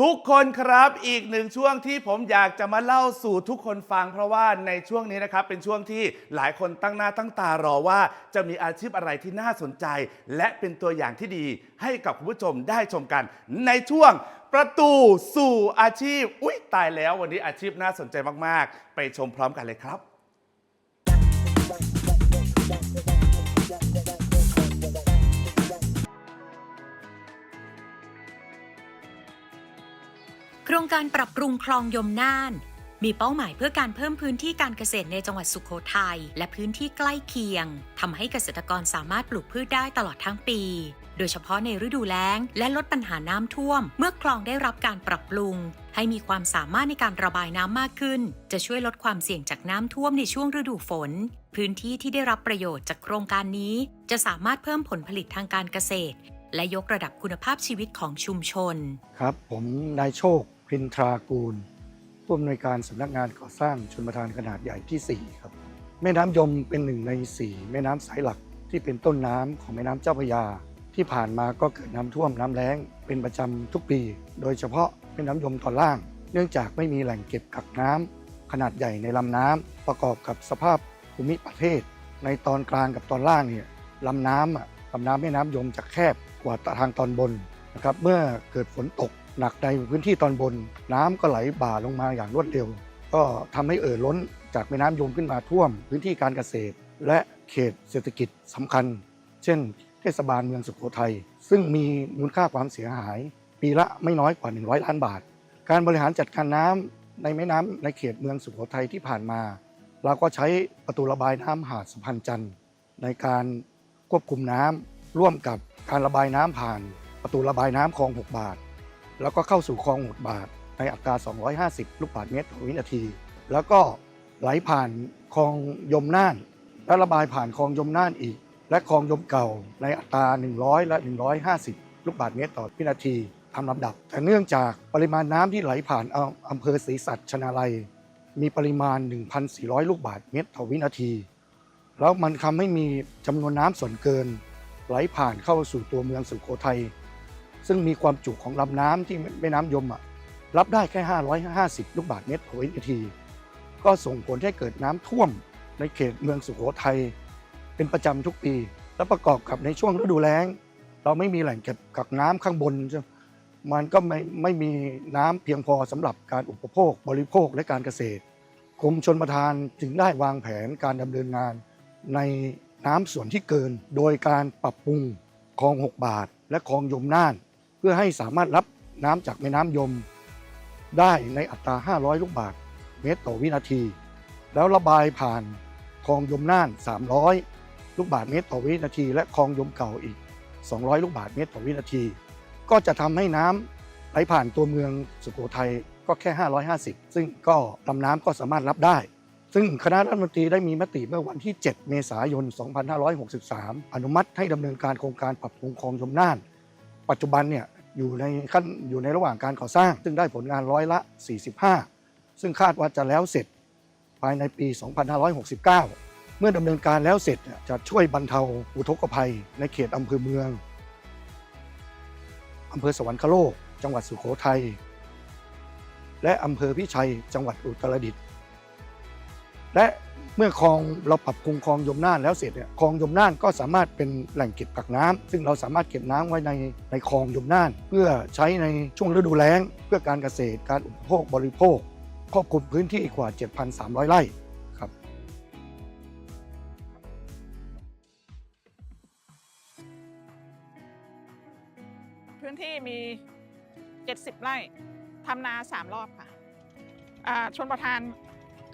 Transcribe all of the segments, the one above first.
ทุกคนครับอีกหนึ่งช่วงที่ผมอยากจะมาเล่าสู่ทุกคนฟัง เพราะว่าในช่วงนี้นะครับเป็นช่วงที่หลายคนตั้งหน้าตั้งตารอว่า จะมีอาชีพอะไรที่น่าสนใจ และเป็นตัวอย่างที่ดีให้กับคุณผู้ชมได้ชมกัน ในช่วงประตูสู่อาชีพ อุ๊ยตายแล้ววันนี้อาชีพน่าสนใจมาก ๆ ไปชมพร้อมกันเลยครับ โครงการปรับปรุงคลองยมน่าน มีเป้าหมายเพื่อการเพิ่มพื้นที่การเกษตรในจังหวัดสุขโขทัยและพื้นที่ใกล้เคียงทำให้เกษตรกรสามารถปลูกพืชได้ตลอดทั้งปี โดยเฉพาะในฤดูแล้ง และลดปัญหาน้ำท่วม เมื่อคลองได้รับการปรับปรุง ให้มีความสามารถในการระบายน้ำมากขึ้น จะช่วยลดความเสี่ยงจากน้ำท่วมในช่วงฤดูฝน พื้นที่ที่ได้รับประโยชน์จากโครงการนี้ จะสามารถเพิ่มผลผลิตทางการเกษตร และยกระดับคุณภาพชีวิตของชุมชน ครับ ผมนายโชค พินทรากูล ผู้อำนวยการสำนักงานก่อสร้างชนประทานขนาดใหญ่ที่ 4 ครับ แม่น้ำยมเป็นหนึ่งใน 4 แม่น้ำสายหลักที่เป็นต้นน้ำของแม่น้ำเจ้าพระยา ที่ผ่านมาก็เกิดน้ำท่วมน้ำแล้งเป็นประจำทุกปี โดยเฉพาะแม่น้ำยมตอนล่าง เนื่องจากไม่มีแหล่งเก็บกักน้ำขนาดใหญ่ในลำน้ำประกอบกับสภาพภูมิประเทศ ในตอนกลางกับตอนล่างเนี่ยลำน้ำอะลำน้ำแม่น้ำยมจะแคบกว่าทางตอนบนนะครับเมื่อเกิดฝนตก หนักในพื้นที่ตอนบน น้ำก็ไหลบ่าลงมาอย่างรวดเร็ว ก็ทำให้เอ่อล้นจากแม่น้ำยมขึ้นมาท่วม พื้นที่การเกษตร และเขตเศรษฐกิจสำคัญ เช่น เทศบาลเมืองสุโขทัยซึ่งมีมูลค่าความเสียหาย ปีละไม่น้อยกว่า 100 ล้านบาท การบริหารจัดการน้ำในแม่น้ำในเขตเมืองสุโขทัยที่ผ่านมา เราก็ใช้ประตูระบายน้ำหาดสุพรรณจันทร์ในการควบคุมน้ำร่วมกับการระบายน้ำผ่าน ประตูระบายน้ำคลอง 6 บาท แล้วก็เข้าสู่คลอง6บาทในอัตรา 250 ลูกบาศก์เมตรต่อวินาที แล้วก็ไหลผ่านคลองยมน่าน และระบายผ่านคลองยมน่านอีก และคลองยมเก่าในอัตรา 100 และ 150 ลูกบาศก์เมตรต่อวินาทีตามลำดับ แต่เนื่องจากปริมาณน้ำที่ไหลผ่านอาอำเภอศรีสัชนาลัย มีปริมาณ 1,400 ลูกบาศก์เมตรต่อวินาที แล้วมันทำให้มีจำนวนน้ำส่วนเกิน ไหลผ่านเข้าสู่ตัวเมืองสุโขทัย ซึ่งมีความจุของลำน้ำที่แม่น้ำยมอะรับได้แค่ 550 ลูกบาศก์เมตรต่อวินาที ก็ส่งผลให้เกิดน้ำท่วมในเขตเมืองสุโขทัยเป็นประจำทุกปี และประกอบกับในช่วงฤดูแล้ง เราไม่มีแหล่งเก็บกักน้ำข้างบน มันก็ไม่ไม่มีน้ำเพียงพอสำหรับการอุปโภค บริโภคและการเกษตรกรมชนประทานจึงได้วางแผนการดำเนินงาน ในน้ำส่วนที่เกิน โดยการปรับปรุงคลอง 6 บาท และคลองยมน่าน พื่อให้สามารถรับน้ำจากแม่น้ำยม ได้ในอัตรา 500 ลูกบาศก์เมตรต่อวินาที แล้วระบายผ่านคลองยมน่าน 300 ลูกบาศก์เมตรต่อวินาที และคลองยมเก่าอีก 200 ลูกบาศก์เมตรต่อวินาที ก็จะทำให้น้ำไหลผ่านตัวเมืองสุโขทัยก็แค่ 550 ซึ่งก็ลำน้ำก็สามารถรับได้ ซึ่งคณะรัฐมนตรีได้มีมติเมื่อวันที่ 7 เมษายน 2563 อนุมัติให้ดำเนินการโครงการปรับปรุงคลองยมน่าน ปัจจุบันเนี่ยอยู่ในขั้นอยู่ในระหว่างการก่อสร้าง ซึ่งได้ผลงานร้อยละ 45 ซึ่งคาดว่าจะแล้วเสร็จภายในปี 2569 เมื่อดำเนินการแล้วเสร็จจะช่วยบรรเทาอุทกภัย ในเขตอำเภอเมืองอำเภอสวรรคโลก จังหวัดสุโขทัย และอำเภอพิชัย จังหวัดอุตรดิตถ์และ เมื่อคลองเราปรับปรุงคลองยมน่านแล้วเสร็จเนี่ยคลองยมน่านก็สามารถเป็นแหล่งเก็บกักน้ำซึ่งเราสามารถเก็บน้ำไว้ในในคลองยมน่าน เพื่อใช้ในช่วงฤดูแล้ง เพื่อการเกษตรการอุปโภคบริโภคครอบคลุมพื้นที่กว่า 7,300 ไร่ครับพื้นที่มี 70 ไร่ทำนาสามรอบค่ะอ่าชนประธาน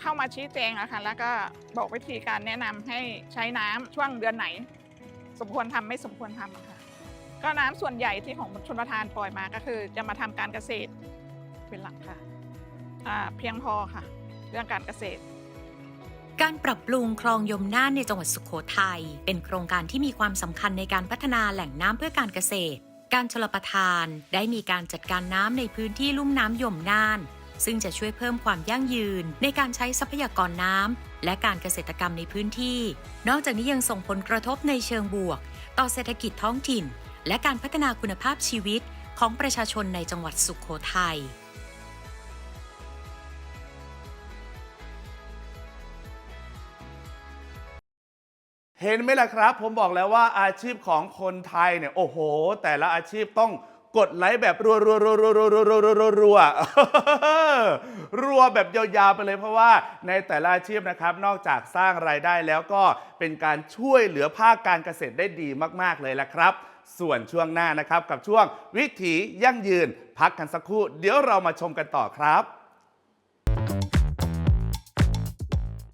เข้ามาชี้แจงอะค่ะแล้วก็บอกวิธีการแนะนำให้ใช้น้ำช่วงเดือนไหน สมควรทำไม่สมควรทำค่ะ ก็น้ำส่วนใหญ่ที่ของชนประธานปล่อยมาก็คือ จะมาทำการเกษตรเป็นหลักค่ะเพียงพอค่ะ เรื่องการเกษตรการปรับปรุงคลองยมน่านในจังหวัดสุขโขทัยเป็นโครงการที่มีความสำคัญในการพัฒนาแหล่งน้ำเพื่อการเกษตร การชลประทานได้มีการจัดการน้ำในพื้นที่ลุ่มน้ำยมน่าน ซึ่งจะช่วยเพิ่มความยั่งยืนในการใช้ทรัพยากรน้ำและการเกษตรกรรมในพื้นที่ นอกจากนี้ยังส่งผลกระทบในเชิงบวก ต่อเศรษฐกิจท้องถิ่น และการพัฒนาคุณภาพชีวิตของประชาชนในจังหวัดสุขโขทัยเห็นไหมล่ะครับ ผมบอกแล้วว่าอาชีพของคนไทยเนี่ย โอ้โห แต่ละอาชีพต้อง กดไลค์แบบรัวรัวรัวรัวรัวรัวรัวรัวรัวรัวรัวแบบยาวๆไปเลยเพราะว่าในแต่ละอาชีพนะครับ นอกจากสร้างรายได้แล้วก็เป็นการช่วยเหลือภาคการเกษตรได้ดีมากๆเลยละครับ ส่วนช่วงหน้านะครับกับช่วงวิถียั่งยืน พักกันสักครู่ เดี๋ยวเรามาชมกันต่อครับ